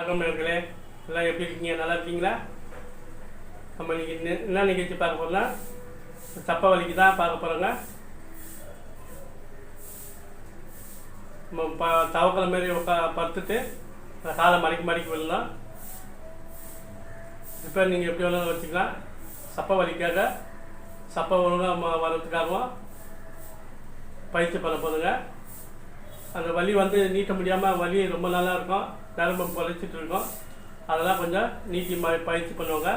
வணக்கம் நண்பர்களே. எல்லாம் எப்படி இருக்கீங்க? நல்லா இருக்கீங்களா? நம்ம இன்னைக்கு என்ன நிகழ்ச்சி பார்க்க போகிறோம்னா சப்ப வலிக்கு தான் பார்க்க போகிறோங்க நம்ம ப தவக்கிற மாரி உட்கா படுத்துட்டு காலை மடிக்கு மடிக்கு விடலாம். இப்போ நீங்கள் எப்படி வேணாலும் வச்சுக்கலாம். சப்ப வலிக்காக சப்பை ஒழுங்காக வர்றதுக்காகவும் பயிற்சி பண்ண போதுங்க. அந்த வலி வந்து நீட்ட முடியாமல் வலி ரொம்ப நல்லா இருக்கும். நரம்பம் பொழைச்சிட்டு இருக்கும். அதெல்லாம் கொஞ்சம் நீட்டி ம பயிற்சி பண்ணுவாங்க.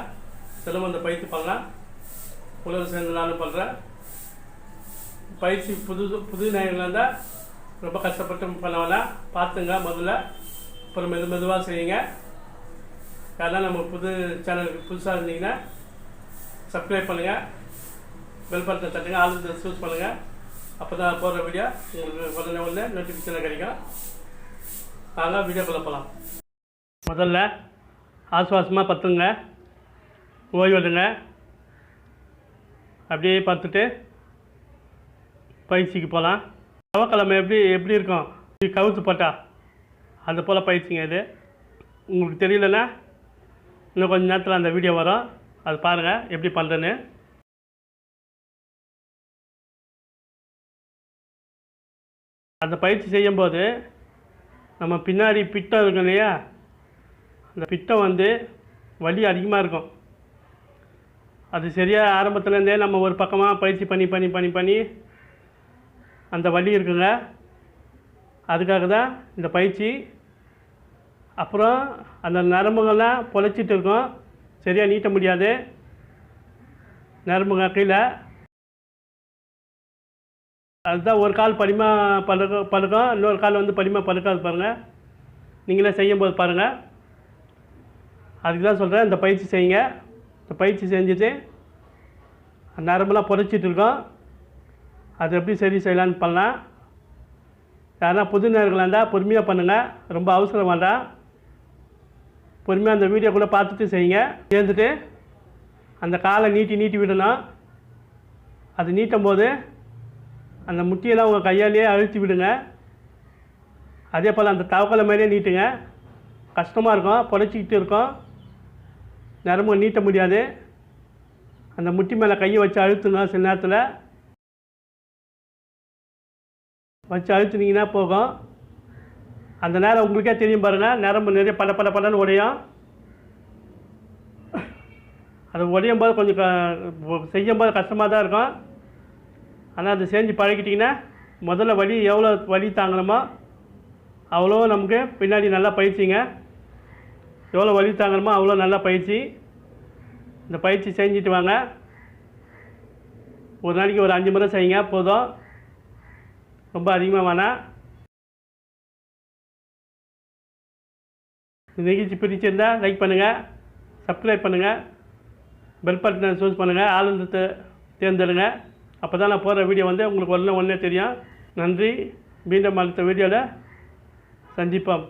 தினமும் அந்த பயிற்சி பண்ணலாம். உலகம் சேர்ந்து நானும் பண்ணுறேன் பயிற்சி புது புது நேயங்களாக இருந்தால் ரொம்ப கஷ்டப்பட்டு பண்ண வேணாம் பார்த்துங்க முதல்ல. அப்புறம் மெது மெதுவாக செய்யுங்க. யாரெல்லாம் நம்ம புது சேனலுக்கு புதுசாக இருந்தீங்கன்னா சப்ஸ்கிரைப் பண்ணுங்கள் பெல் பட்டனை தட்டுங்க. ஆள் சூஸ் பண்ணுங்கள் அப்போ தான் போடுற வீடியோ உங்களுக்கு உடனே உடனே நோட்டிஃபிகேஷன் கிடைக்கும். வாங்க வீடியோக்குள்ளே போகலாம் முதல்ல ஆசுவாசமாக பத்துங்க. ஓய்வு எடுங்க. அப்படியே பார்த்துட்டு பயிற்சிக்கு போகலாம் செவ்வாய்க்கிழமை எப்படி எப்படி இருக்கும்? கவுத்து போட்டா? அது போல் பயிற்சிங்க இது. உங்களுக்கு தெரியலன்னா இன்னும் கொஞ்சம் நேரத்தில் அந்த வீடியோ வரும். அது பாருங்கள் எப்படி பண்ணுறேன்னு அந்த பயிற்சி செய்யும்போது நம்ம பின்னாடி பிட்டம் இருக்கும் இல்லையா? அந்த பிட்டம் வந்து வலி அதிகமாக இருக்கும். அது சரியாக ஆரம்பத்துலேருந்தே நம்ம ஒரு பக்கமாக பயிற்சி பண்ணி பண்ணி பண்ணி பண்ணி அந்த வலி இருக்குங்க. அதுக்காக தான் இந்த பயிற்சி. அப்புறம் அந்த நரம்புகள்லாம் பொழைச்சிட்டு இருக்கும். சரியாக நீட்ட முடியாது. நரம்புங்க கீழே. அதுதான் ஒரு கால் படிமா படுக்க பழுக்கம் இன்னொரு கால் வந்து படிமா பழுக்காது பாருங்கள் நீங்களே செய்யும்போது பாருங்கள் அதுக்கு தான் சொல்கிறேன் இந்த பயிற்சி செய்யுங்க. இந்த பயிற்சி செஞ்சுட்டு நரம்பெல்லாம் புதைச்சிட்டு இருக்கோம். அது எப்படி சரி செய்யலான்னு பண்ணலாம். யாரா புது நேர்களாக இருந்தால் பொறுமையாக பண்ணுங்கள் ரொம்ப அவசரம் வேண்டாம் பொறுமையாக அந்த வீடியோக்குள்ளே பார்த்துட்டு செய்யுங்க. சேர்ந்துட்டு அந்த காலை நீட்டி நீட்டி விடணும். அது நீட்டும் போது அந்த முட்டியெல்லாம் உங்கள் கையாலேயே அழுத்தி விடுங்க. அதே போல் அந்த தவக்கலை மாதிரியே நீட்டுங்க. கஷ்டமாக இருக்கும் புடைச்சிக்கிட்டு இருக்கும். நரம்பு நீட்ட முடியாது. அந்த முட்டி மேலே கையை வச்சு அழுத்துங்க சில நேரத்தில். வச்சு அழுத்துனீங்கன்னா போகும். அந்த நேரம் உங்களுக்கே தெரியும் பாருங்கள் நரம்பு நிறைய பல பல பலன்னு உடையும். அது உடையும் போது கொஞ்சம் செய்யும் போது கஷ்டமாக தான் இருக்கும். ஆனால் அதை செஞ்சு பழகிட்டிங்கன்னா முதல்ல வலி எவ்வளோ வலி தாங்கணுமோ அவ்வளோ நமக்கு பின்னாடி நல்லா பயிற்சிங்க. எவ்வளோ வலி தாங்கணுமோ அவ்வளோ நல்லா பயிற்சி. இந்த பயிற்சி செஞ்சுட்டு வாங்க. ஒரு நாளைக்கு ஒரு அஞ்சு முறை செய்யுங்க போதும். ரொம்ப அதிகமாக வேணாம். இந்த நிகழ்ச்சி பிடிச்சிருந்தால் லைக் பண்ணுங்கள் சப்ஸ்கிரைப் பண்ணுங்கள் பெல் பட்டனை சூஸ் பண்ணுங்கள் ஆளுந்து தே- தேர்ந்தெடுங்க. அப்போ தான் நான் போடுற வீடியோ வந்து உங்களுக்கு ஒன்று ஒன்றே தெரியும். நன்றி. மீண்டும் அடுத்த வீடியோவில் சந்திப்போம்.